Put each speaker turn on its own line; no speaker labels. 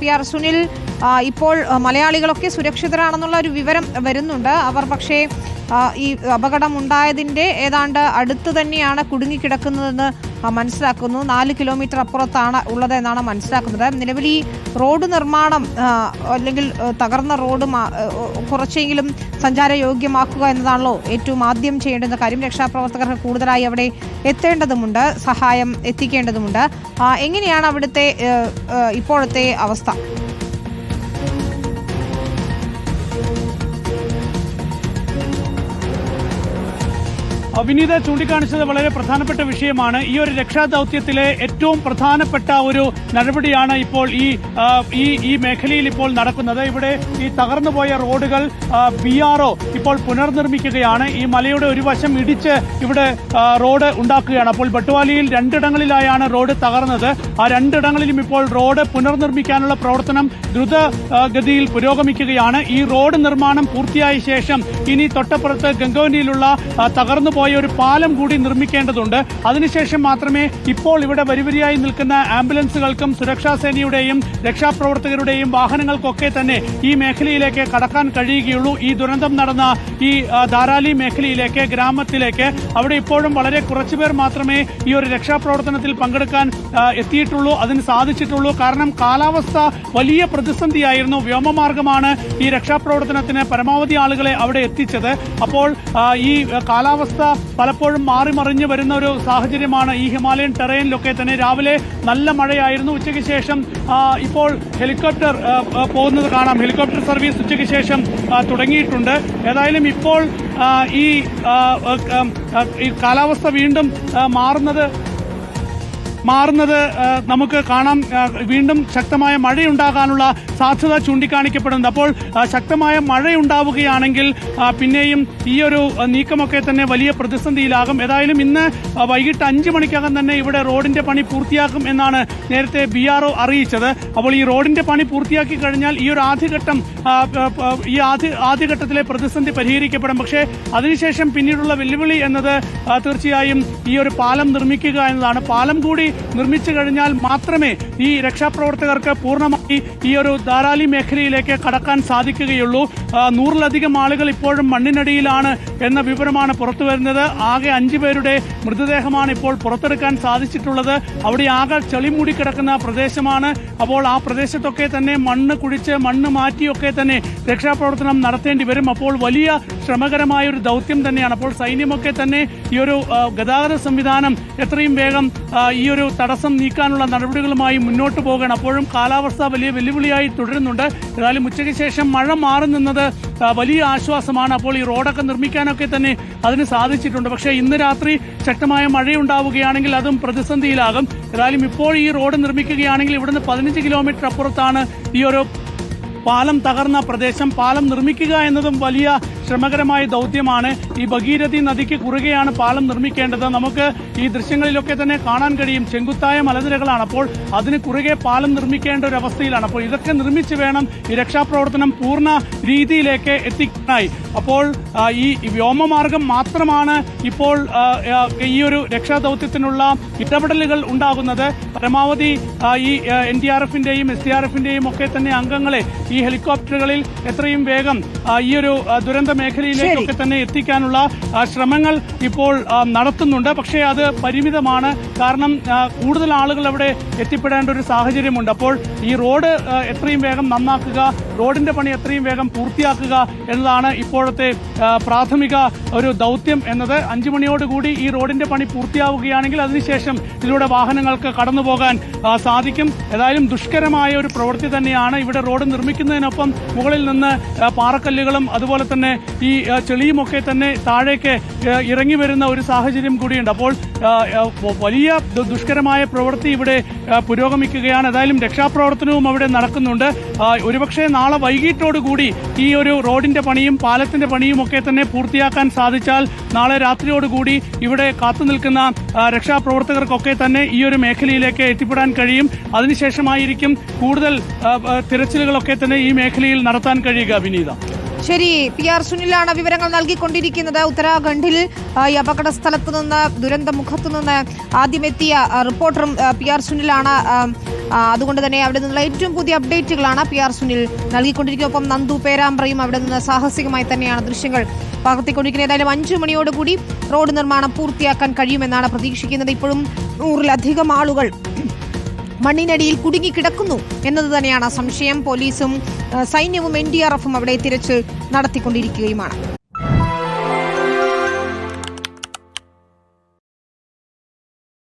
P R Sunil ഇപ്പോൾ മലയാളികളൊക്കെ സുരക്ഷിതരാണെന്നുള്ള ഒരു വിവരം വരുന്നുണ്ട്. അവർ പക്ഷേ ഈ അപകടം ഉണ്ടായതിന്റെ ഏതാണ്ട് അടുത്ത് തന്നെയാണ് കുടുങ്ങിക്കിടക്കുന്നതെന്ന് മനസ്സിലാക്കുന്നു. നാല് കിലോമീറ്റർ അപ്പുറത്താണ് ഉള്ളതെന്നാണ് മനസ്സിലാക്കുന്നത്. നിലവിൽ ഈ റോഡ് നിർമ്മാണം അല്ലെങ്കിൽ തകർന്ന റോഡ് കുറച്ചെങ്കിലും സഞ്ചാരയോഗ്യമാക്കുക എന്നതാണല്ലോ ഏറ്റവും ആദ്യം ചെയ്യേണ്ടുന്ന കാര്യം. രക്ഷാപ്രവർത്തകർക്ക് കൂടുതലായി അവിടെ എത്തേണ്ടതുമുണ്ട് സഹായം എത്തിക്കേണ്ടതുമുണ്ട്. എങ്ങനെയാണ് അവിടുത്തെ ഇപ്പോഴത്തെ അവസ്ഥ?
വിനീത ചൂണ്ടിക്കാണിച്ചത് വളരെ പ്രധാനപ്പെട്ട വിഷയമാണ്. ഈ ഒരു രക്ഷാദൌത്യത്തിലെ ഏറ്റവും പ്രധാനപ്പെട്ട ഒരു നടപടിയാണ് ഇപ്പോൾ ഈ ഈ ഈ മേഖലയിൽ ഇപ്പോൾ നടക്കുന്നത്. ഇവിടെ ഈ തകർന്നുപോയ റോഡുകൾ ബി ആർ ഇപ്പോൾ പുനർനിർമ്മിക്കുകയാണ്. ഈ മലയുടെ ഒരു വശം ഇടിച്ച് ഇവിടെ റോഡ് ഉണ്ടാക്കുകയാണ്. അപ്പോൾ ബട്ടുവാലിയിൽ രണ്ടിടങ്ങളിലായാണ് റോഡ് തകർന്നത്. ആ രണ്ടിടങ്ങളിലും ഇപ്പോൾ റോഡ് പുനർനിർമ്മിക്കാനുള്ള പ്രവർത്തനം ദ്രുതഗതിയിൽ ഗതിയിൽ പുരോഗമിക്കുകയാണ്. ഈ റോഡ് നിർമ്മാണം പൂർത്തിയായ ശേഷം ഇനി തൊട്ടപ്പുറത്ത് ഗംഗോനിയിലുള്ള ആ, തകർന്നുപോയ ഒരു പാലം കൂടി നിർമ്മിക്കേണ്ടതുണ്ട്. അതിനുശേഷം മാത്രമേ ഇപ്പോൾ ഇവിടെ വരിവരിയായി നിൽക്കുന്ന ആംബുലൻസുകൾക്കും സുരക്ഷാ സേനയുടെയും രക്ഷാപ്രവർത്തകരുടെയും വാഹനങ്ങൾക്കൊക്കെ തന്നെ ഈ മേഖലയിലേക്ക് കടക്കാൻ കഴിയുകയുള്ളൂ. ഈ ദുരന്തം നടന്ന ഈ ധാരാലി മേഖലയിലേക്ക് ഗ്രാമത്തിലേക്ക് അവിടെ ഇപ്പോഴും വളരെ കുറച്ചു പേർ മാത്രമേ ഈ ഒരു രക്ഷാപ്രവർത്തനത്തിൽ പങ്കെടുക്കാൻ എത്തിയിട്ടുള്ളൂ അതിന് സാധിച്ചിട്ടുള്ളൂ. കാരണം കാലാവസ്ഥ വലിയ പ്രതിസന്ധിയായിരുന്നു. വ്യോമമാർഗമാണ് ഈ രക്ഷാപ്രവർത്തനത്തിന് പരമാവധി ആളുകളെ അവിടെ എത്തിച്ചത്. അപ്പോൾ ഈ കാലാവസ്ഥ പലപ്പോഴും മാറി മറിഞ്ഞു വരുന്ന ഒരു സാഹചര്യമാണ് ഈ ഹിമാലയൻ ടെറൈനിലൊക്കെ തന്നെ. രാവിലെ നല്ല മഴയായിരുന്നു. ഉച്ചയ്ക്ക് ശേഷം ഇപ്പോൾ ഹെലികോപ്റ്റർ പോകുന്നത് കാണാം. ഹെലികോപ്റ്റർ സർവീസ് ഉച്ചയ്ക്ക് ശേഷം തുടങ്ങിയിട്ടുണ്ട്. ഏതായാലും ഇപ്പോൾ ഈ കാലാവസ്ഥ വീണ്ടും മാറുന്നത് മാറുന്നത് നമുക്ക് കാണാം. വീണ്ടും ശക്തമായ മഴയുണ്ടാകാനുള്ള സാധ്യത ചൂണ്ടിക്കാണിക്കപ്പെടുന്നുണ്ട്. അപ്പോൾ ശക്തമായ മഴയുണ്ടാവുകയാണെങ്കിൽ പിന്നെയും ഈ ഒരു നീക്കമൊക്കെ തന്നെ വലിയ പ്രതിസന്ധിയിലാകും. ഏതായാലും ഇന്ന് വൈകിട്ട് അഞ്ച് മണിക്കകം തന്നെ ഇവിടെ റോഡിന്റെ പണി പൂർത്തിയാക്കും എന്നാണ് നേരത്തെ ബി ആർ ഒ അറിയിച്ചത്. അപ്പോൾ ഈ റോഡിന്റെ പണി പൂർത്തിയാക്കി കഴിഞ്ഞാൽ ഈ ഒരു ആദ്യഘട്ടം ഈ ആദ്യ ആദ്യഘട്ടത്തിലെ പ്രതിസന്ധി പരിഹരിക്കപ്പെടും. പക്ഷേ അതിനുശേഷം പിന്നീടുള്ള വെല്ലുവിളി എന്നത് തീർച്ചയായും ഈ ഒരു പാലം നിർമ്മിക്കുക എന്നതാണ്. പാലം കൂടി നിർമ്മിച്ചു കഴിഞ്ഞാൽ മാത്രമേ ഈ രക്ഷാപ്രവർത്തകർക്ക് പൂർണമായി ഈ ഒരു ധാരാളി മേഖലയിലേക്ക് കടക്കാൻ സാധിക്കുകയുള്ളൂ. നൂറിലധികം ആളുകൾ ഇപ്പോഴും മണ്ണിനടിയിലാണ് എന്ന വിവരമാണ് പുറത്തു വരുന്നത്. ആകെ അഞ്ചു പേരുടെ മൃതദേഹമാണ് ഇപ്പോൾ പുറത്തെടുക്കാൻ സാധിച്ചിട്ടുള്ളത്. അവിടെ ആകെ ചെളി മൂടിക്കിടക്കുന്ന പ്രദേശമാണ്. അപ്പോൾ ആ പ്രദേശത്തൊക്കെ തന്നെ മണ്ണ് കുഴിച്ച് മണ്ണ് മാറ്റിയൊക്കെ തന്നെ രക്ഷാപ്രവർത്തനം നടത്തേണ്ടി വരും. അപ്പോൾ വലിയ ശ്രമകരമായ ഒരു ദൗത്യം തന്നെയാണ്. അപ്പോൾ സൈന്യമൊക്കെ തന്നെ ഈ ഒരു ഗതാഗത സംവിധാനം എത്രയും വേഗം ഈ ഒരു തടസ്സം നീക്കാനുള്ള നടപടികളുമായി മുന്നോട്ട് പോകണം. അപ്പോഴും കാലാവസ്ഥ വലിയ വെല്ലുവിളിയായി തുടരുന്നുണ്ട്. ഏതായാലും ഉച്ചയ്ക്ക് ശേഷം മഴ മാറി നിന്നത് വലിയ ആശ്വാസമാണ്. അപ്പോൾ ഈ റോഡൊക്കെ നിർമ്മിക്കാനൊക്കെ തന്നെ അതിന് സാധിച്ചിട്ടുണ്ട്. പക്ഷേ ഇന്ന് രാത്രി ശക്തമായ മഴയുണ്ടാവുകയാണെങ്കിൽ അതും പ്രതിസന്ധിയിലാകും. ഏതായാലും ഇപ്പോൾ ഈ റോഡ് നിർമ്മിക്കുകയാണെങ്കിൽ ഇവിടുന്ന് പതിനഞ്ച് കിലോമീറ്റർ അപ്പുറത്താണ് ഈ ഒരു പാലം തകർന്ന പ്രദേശം. പാലം നിർമ്മിക്കുക എന്നതും വലിയ ശ്രമകരമായ ദൗത്യമാണ് ഈ ഭഗീരഥി നദിക്ക് കുറുകെയാണ് പാലം നിർമ്മിക്കേണ്ടത്. നമുക്ക് ഈ ദൃശ്യങ്ങളിലൊക്കെ തന്നെ കാണാൻ കഴിയും. ചെങ്കുത്തായ മലനിരകളാണ്. അപ്പോൾ അതിന് കുറുകെ പാലം നിർമ്മിക്കേണ്ട ഒരു അവസ്ഥയിലാണ്. അപ്പോൾ ഇതൊക്കെ നിർമ്മിച്ച് വേണം ഈ രക്ഷാപ്രവർത്തനം പൂർണ രീതിയിലേക്ക് എത്തിക്കാനായി. അപ്പോൾ ഈ വ്യോമമാർഗം മാത്രമാണ് ഇപ്പോൾ ഈ ഒരു രക്ഷാദൗത്യത്തിനുള്ള ഇടപെടലുകൾ ഉണ്ടാകുന്നത്. പരമാവധി ഈ എൻ ഡി ആർ എഫിന്റെയും എസ് ഡി ആർ എഫിന്റെയും ഒക്കെ തന്നെ അംഗങ്ങളെ ഈ ഹെലികോപ്റ്ററുകളിൽ എത്രയും വേഗം ഈ ഒരു ദുരന്ത മേഖലയിലേക്കൊക്കെ തന്നെ എത്തിക്കാനുള്ള ശ്രമങ്ങൾ ഇപ്പോൾ നടത്തുന്നുണ്ട്. പക്ഷേ അത് പരിമിതമാണ്. കാരണം കൂടുതൽ ആളുകൾ അവിടെ എത്തിപ്പെടേണ്ട ഒരു സാഹചര്യമുണ്ട്. അപ്പോൾ ഈ റോഡ് എത്രയും വേഗം നന്നാക്കുക റോഡിന്റെ പണി എത്രയും വേഗം പൂർത്തിയാക്കുക എന്നതാണ് ഇപ്പോഴത്തെ പ്രാഥമിക ഒരു ദൗത്യം എന്നത്. അഞ്ചു മണിയോടുകൂടി ഈ റോഡിന്റെ പണി പൂർത്തിയാവുകയാണെങ്കിൽ അതിനുശേഷം ഇതിലൂടെ വാഹനങ്ങൾക്ക് കടന്നു പോകാൻ സാധിക്കും. ഏതായാലും ദുഷ്കരമായ ഒരു പ്രവൃത്തി തന്നെയാണ് ഇവിടെ റോഡ് നിർമ്മിക്കുന്നതിനൊപ്പം മുകളിൽ നിന്ന് പാറക്കല്ലുകളും അതുപോലെ തന്നെ ഈ ചെളിയുമൊക്കെ തന്നെ താഴേക്ക് ഇറങ്ങി വരുന്ന ഒരു സാഹചര്യം കൂടിയുണ്ട്. അപ്പോൾ വലിയ ദുഷ്കരമായ പ്രവൃത്തി ഇവിടെ പുരോഗമിക്കുകയാണ്. ഏതായാലും രക്ഷാപ്രവർത്തനവും അവിടെ നടക്കുന്നുണ്ട്. ഒരുപക്ഷെ നാളെ വൈകിട്ടോടുകൂടി ഈ ഒരു റോഡിന്റെ പണിയും പാലത്തിന്റെ പണിയും ഒക്കെ തന്നെ പൂർത്തിയാക്കാൻ സാധിച്ചാൽ നാളെ രാത്രിയോടുകൂടി ഇവിടെ കാത്തു നിൽക്കുന്ന രക്ഷാപ്രവർത്തകർക്കൊക്കെ തന്നെ ഈ ഒരു മേഖലയിലേക്ക് എത്തിപ്പെടാൻ കഴിയും. അതിനുശേഷമായിരിക്കും കൂടുതൽ തിരച്ചിലുകളൊക്കെ തന്നെ ഈ മേഖലയിൽ നടത്താൻ കഴിയുക വിനീത.
ശരി പി ആർ സുനിലാണ് വിവരങ്ങൾ നൽകിക്കൊണ്ടിരിക്കുന്നത്. ഉത്തരാഖണ്ഡിൽ ഈ അപകട സ്ഥലത്ത് നിന്ന് ദുരന്ത മുഖത്ത് നിന്ന് ആദ്യമെത്തിയ റിപ്പോർട്ടറും പി ആർ സുനിലാണ്. അതുകൊണ്ട് തന്നെ അവിടെ നിന്നുള്ള ഏറ്റവും പുതിയ അപ്ഡേറ്റുകളാണ് പി ആർ സുനിൽ നൽകിക്കൊണ്ടിരിക്കുന്നത്. ഒപ്പം നന്ദു പേരാമ്പ്രയും അവിടെ നിന്ന് സാഹസികമായി തന്നെയാണ് ദൃശ്യങ്ങൾ പകർത്തിക്കൊണ്ടിരിക്കുന്നത്. ഏതായാലും അഞ്ചു മണിയോടുകൂടി റോഡ് നിർമ്മാണം പൂർത്തിയാക്കാൻ കഴിയുമെന്നാണ് പ്രതീക്ഷിക്കുന്നത്. ഇപ്പോഴും നൂറിലധികം ആളുകൾ മണ്ണിനടിയിൽ കുടുങ്ങിക്കിടക്കുന്നു എന്നത് തന്നെയാണ് സംശയം. പോലീസും സൈന്യവും എൻ അവിടെ തിരച്ചിൽ നടത്തിക്കൊണ്ടിരിക്കുകയുമാണ്.